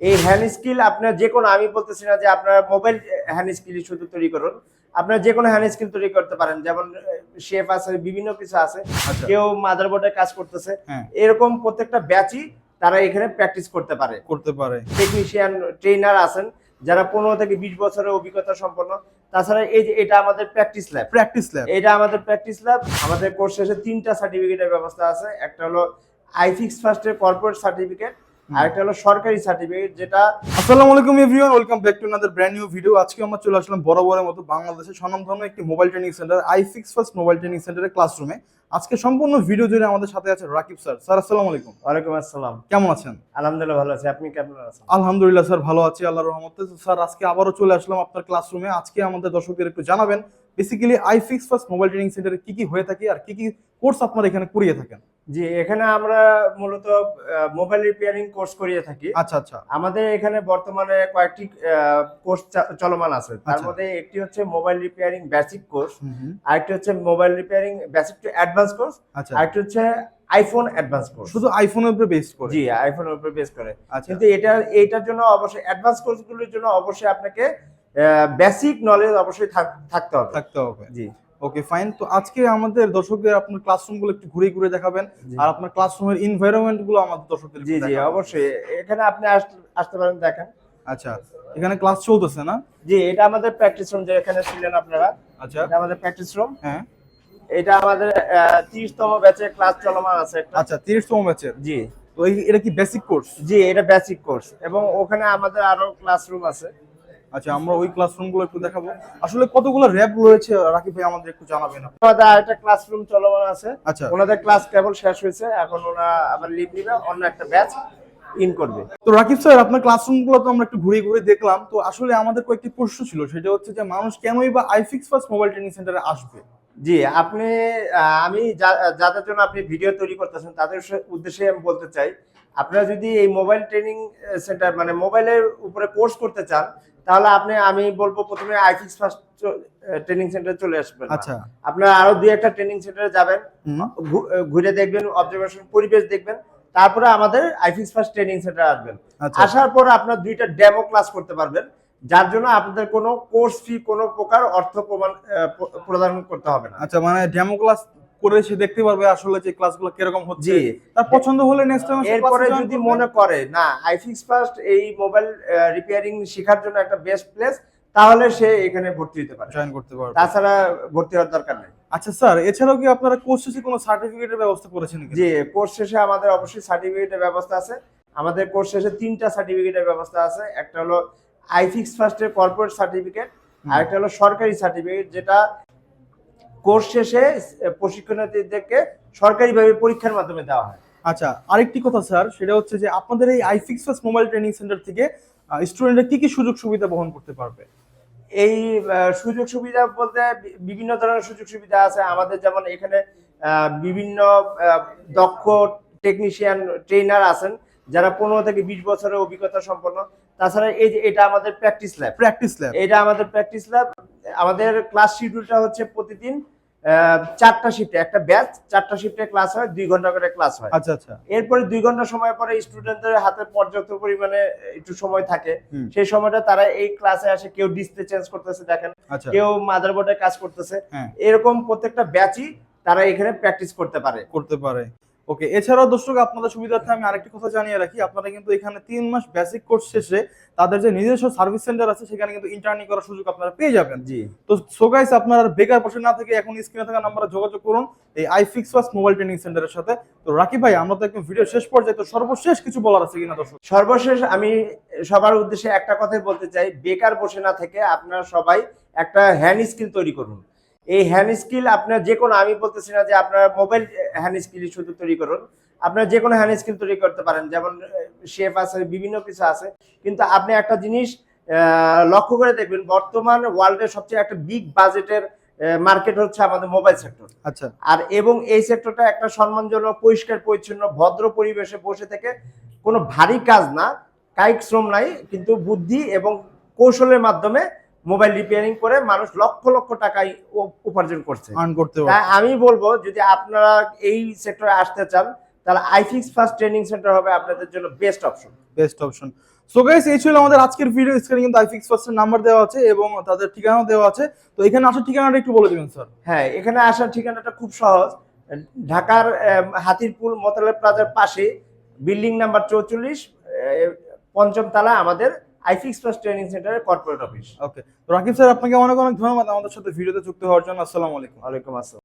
এই hand skill আপনার যে কোনো আমি বলতেছি না যে আপনার মোবাইল হ্যান্ড স্কিল শুধু তৈরি করুন। আপনার যে কোনো হ্যান্ড স্কিল তৈরি করতে পারেন। যেমন শেফ আছে বিভিন্ন কিছু আছে। আচ্ছা। কেউ মাদারবোর্ডে কাজ করতেছে। হ্যাঁ। এরকম প্রত্যেকটা ব্যাচই তারা এখানে প্র্যাকটিস করতে পারে। করতে পারে। টেকনিশিয়ান ট্রেনার আছেন যারা পনেরো থেকে বিশ বছরের অভিজ্ঞতা সম্পন্ন। তাছাড়া এই যে এটা আমাদের প্র্যাকটিস ল্যাব প্র্যাকটিস ল্যাব এটা আমাদের প্র্যাকটিস ল্যাব আমাদের কোর্স শেষে তিনটা সার্টিফিকেটের ব্যবস্থা আছে। একটা হলো আইফিক্স ফার্স্টের কর্পোরেট সার্টিফিকেট আর একটা হলো সরকারি সার্টিফিকেট যেটা আসসালামু আলাইকুম everyone welcome back to another brand new video আজকে আমরা চলে আসলাম বরাবরের মতো বাংলাদেশের স্বনামধন্য একটি mobile training center I fix first mobile training সেন্টারের ক্লাসরুমে আজকে সম্পূর্ণ ভিডিও জুড়ে আমাদের সাথে আছে রাকিব স্যার। স্যার আসসালামু আলাইকুম। ওয়ালাইকুম আসসালাম। কেমন আছেন? আলহামদুলিল্লাহ ভালো আছি। আপনি কেমন আছেন? আলহামদুলিল্লাহ স্যার ভালো আছি আল্লাহর রহমতে। স্যার আজকে আবারও চলে আসলাম আপনার ক্লাসরুমে আজকে আমাদের দর্শকদের একটু জানাবেন basically I fix first mobile training সেন্টারে কি কি হয়ে থাকে আর কি কি কোর্স আপনারা এখানে করিয়ে থাকেন? জি এখানে আমরা মূলত মোবাইল রিপেয়ারিং কোর্স করিয়ে থাকি। আচ্ছা আচ্ছা। আমাদের এখানে বর্তমানে কয়েকটি কোর্স চলমান আছে। তার আচ্ছা। মধ্যে একটি হচ্ছে মোবাইল রিপেয়ারিং বেসিক কোর্স আরেকটি হচ্ছে mobile repairing basic to advance course আচ্ছা। আরেকটি হচ্ছে আইফোন অ্যাডভান্স কোর্স শুধু আইফোনের উপরে বেস করে? জি আইফোনের উপর বেস করে। আচ্ছা। কিন্তু এটা এইটার জন্য অবশ্যই অ্যাডভান্স কোর্সগুলোর জন্য অবশ্যই আপনাকে বেসিক নলেজ অবশ্যই থাকতে হবে। থাকতে হবে। জি। ওকে ফাইন তো আজকে আমাদের দর্শকদের আপনার ক্লাসরুমগুলো একটু ঘুরে ঘুরে দেখাবেন আর আপনার ক্লাসরুমের এনভায়রনমেন্টগুলো আমাদের দর্শকদের জি জি অবশ্যই। এখানে আপনি আসতে পারেন দেখেন। আচ্ছা এখানে ক্লাস চলতেছে না? জি এটা আমাদের প্র্যাকটিস রুম যেখানে ছিলেন আপনারা। আচ্ছা। এটা আমাদের প্র্যাকটিস রুম হ্যাঁ। এটা আমাদের তিরিশতম ব্যাচে ক্লাস চলমান আছে আচ্ছা তিরিশতম ব্যাচের জি। তো এটা কি বেসিক কোর্স জি এটা বেসিক কোর্স এবং ওখানে আমাদের আরও ক্লাসরুম আছে। আচ্ছা আমরা ওই ক্লাসরুমগুলো একটু দেখাবো। আসলে কতগুলো র্যাব রয়েছে? রাকিব ভাই আমাদের একটু জানাবেন। আমাদের আরেকটা ক্লাসরুম চলমান আছে। আচ্ছা। ওনাদের ক্লাস কেবল শেষ হয়েছে। এখন ওরা আবার লিভ নিবে। অন্য একটা ব্যাচ ইন করবে। তো রাকিব স্যার আপনার ক্লাসরুমগুলো তো আমরা একটু ঘুরে ঘুরে দেখলাম। তো আসলে আমাদের কয়েকটি প্রশ্ন ছিল। সেটা হচ্ছে যে মানুষ কেনই বা আইফিক্স ফার্স্ট মোবাইল ট্রেনিং সেন্টারে আসবে? জি আপনি আমি যা- যাদের জন্য আপনি ভিডিও তৈরি করতেছেন তাদের উদ্দেশ্যে আমি বলতে চাই আপনারা যদি এই মোবাইল ট্রেনিং সেন্টার মানে মোবাইলের উপরে কোর্স করতে চান তাহলে আপনি আমি বলব প্রথমে আইফিক্স ফার্স্ট ট্রেনিং সেন্টারে চলে আসবেন। আচ্ছা। আপনারা আরও দুই একটা ট্রেনিং সেন্টারে যাবেন। ঘুরে দেখবেন অবজারভেশন পরিবেশ দেখবেন। তারপরে আমাদের আইফিক্স ফার্স্ট ট্রেনিং সেন্টার আসবেন। আচ্ছা। আসার পর আপনার দুইটা ডেমো ক্লাস করতে পারবেন যার জন্য আপনাদের কোনো কোর্স ফি কোনো প্রকার অর্থ প্রমাণ প্রদান করতে হবে না। আচ্ছা মানে ডেমো ক্লাস করে সে দেখতে পারবে আসলে যে ক্লাসগুলো কীরকম হচ্ছে। তার পছন্দ হলে নেক্সট টাইম এরপরে যদি মনে করে না আইফিক্স ফার্স্ট এই মোবাইল রিপেয়ারিং শেখার জন্য একটা বেস্ট প্লেস তাহলে সে এখানে ভর্তি হতে পারে জয়েন করতে পারবে। তাছাড়া ভর্তি হওয়ার দরকার নেই। আচ্ছা স্যার এছাড়াও কি আপনারা কোর্স শেষে কোনো সার্টিফিকেটের ব্যবস্থা করেছেন কি জি কোর্স শেষে আমাদের অবশ্যই সার্টিফিকেটের ব্যবস্থা আছে। আমাদের কোর্স শেষে তিনটা সার্টিফিকেটের ব্যবস্থা আছে। একটা হলো আইফিক্স ফার্স্টের কর্পোরেট সার্টিফিকেট আর একটা হলো সরকারি সার্টিফিকেট যেটা কোর্স শেষে প্রশিক্ষণার্থীদেরকে সরকারিভাবে পরীক্ষার মাধ্যমে দেওয়া হয়। আচ্ছা আরেকটি কথা স্যার সেটা হচ্ছে যে আপনাদের এই iFix first mobile training centre থেকে স্টুডেন্টরা কি কি সুযোগ সুবিধা বহন করতে পারবে? এই সুযোগ সুবিধা বলতে বিভিন্ন ধরনের সুযোগ সুবিধা আছে। আমাদের যেমন এখানে বিভিন্ন দক্ষ টেকনিশিয়ান ট্রেনার আছেন যারা পনেরো থেকে বিশ বছরের অভিজ্ঞতা সম্পন্ন। তাছাড়া এই যে এটা আমাদের প্র্যাকটিস ল্যাব প্র্যাকটিস ল্যাব এটা আমাদের প্র্যাকটিস ল্যাব আমাদের ক্লাস শিডিউলটা হচ্ছে প্রতিদিন চারটা শিফটে একটা ব্যাচ চারটা শিফটে ক্লাস হয় দুই ঘণ্টা করে ক্লাস হয়। আচ্ছা আচ্ছা। এরপরে দুই ঘণ্টা সময় পরে স্টুডেন্টদের হাতে পর্যাপ্ত পরিমাণে একটু সময় থাকে। সেই সময়টা তারা এই ক্লাসে আসে কেউ ডিসপ্লে চেঞ্জ করতেছে দেখেন। কেউ কেউ মাদারবোর্ডে কাজ করতেছে। হ্যাঁ। এরকম প্রত্যেকটা ব্যাচই তারা এখানে প্র্যাকটিস করতে পারে। করতে পারে। ওকে এছাড়াও দর্শক আপনাদের সুবিধার্থে আমি আরেকটি কথা জানিয়ে রাখি। আপনারা কিন্তু এখানে তিন মাস বেসিক কোর্স শেষে তাদের যে নিজস্ব সার্ভিস সেন্টার আছে সেখানে কিন্তু ইন্টার্নি করার সুযোগ আপনারা পেয়ে যাবেন। জি। তো সোগাইস আপনারা বেকার বসে না থেকে এখন স্ক্রিনে থাকা নাম্বারে যোগাযোগ করুন এই I fix first mobile training সেন্টারের সাথে। তো রাকিব ভাই আমরা তো একদম ভিডিও শেষ পর্যায়ে তো সর্বশেষ কিছু বলার আছে কিনা দর্শক? সর্বশেষ আমি সবার উদ্দেশ্যে একটা কথাই বলতে চাই বেকার বসে না থেকে আপনারা সবাই একটা হ্যান্ড স্কিল তৈরি করুন। এই হ্যান্ড স্কিল আপনার যে কোনো আমি বলতেছি না যে আপনার মোবাইল হ্যান্ড স্কিল শুধু তৈরি করুন। আপনার যে কোনো হ্যান্ড স্কিল তৈরি করতে পারেন। যেমন শেফ আছে বিভিন্ন কিছু আছে। কিন্তু আপনি একটা জিনিস লক্ষ্য করে দেখবেন বর্তমান ওয়ার্ল্ডের সবচেয়ে একটা বিগ বাজেটের মার্কেট হচ্ছে আমাদের মোবাইল সেক্টর আচ্ছা। আর এবং এই সেক্টরটা একটা সম্মানজনক পরিষ্কার পরিচ্ছন্ন ভদ্র পরিবেশে বসে থেকে কোনো ভারী কাজ না। কায়িক শ্রম নাই কিন্তু বুদ্ধি এবং কৌশলের মাধ্যমে মোবাইল রিপেয়ারিং করে মানুষ লক্ষ লক্ষ টাকাই উ- উপার্জন করছে। আমি বলব যদি আপনারা এই সেক্টরে আসতে চান তাহলে আইফিক্স ফার্স্ট ট্রেনিং সেন্টার হবে আপনাদের জন্য best option best option so guys এই ছিল আমাদের আজকের ভিডিও স্ক্রিনে কিন্তু আইফিক্স ফার্স্টের নাম্বার দেওয়া আছে এবং তাদের ঠিকানাও দেওয়া আছে। তো এখানে আসার ঠিকানাটা একটু বলে দিবেন স্যার হ্যাঁ এখানে আসার ঠিকানাটা খুব সহজ। ঢাকার হাতিরপুল মোতালেব প্লাজার পাশে বিল্ডিং নাম্বার চৌচল্লিশ পঞ্চম তলা আমাদের আইফিক্স প্লাস ট্রেনিং সেন্টারের corporate office okay Rakib sir আপনাকে অনেক অনেক ধন্যবাদ আমাদের সাথে ভিডিওতে যুক্ত হওয়ার জন্য। আসসালামু আলাইকুম। ওয়ালাইকুম আসসালাম।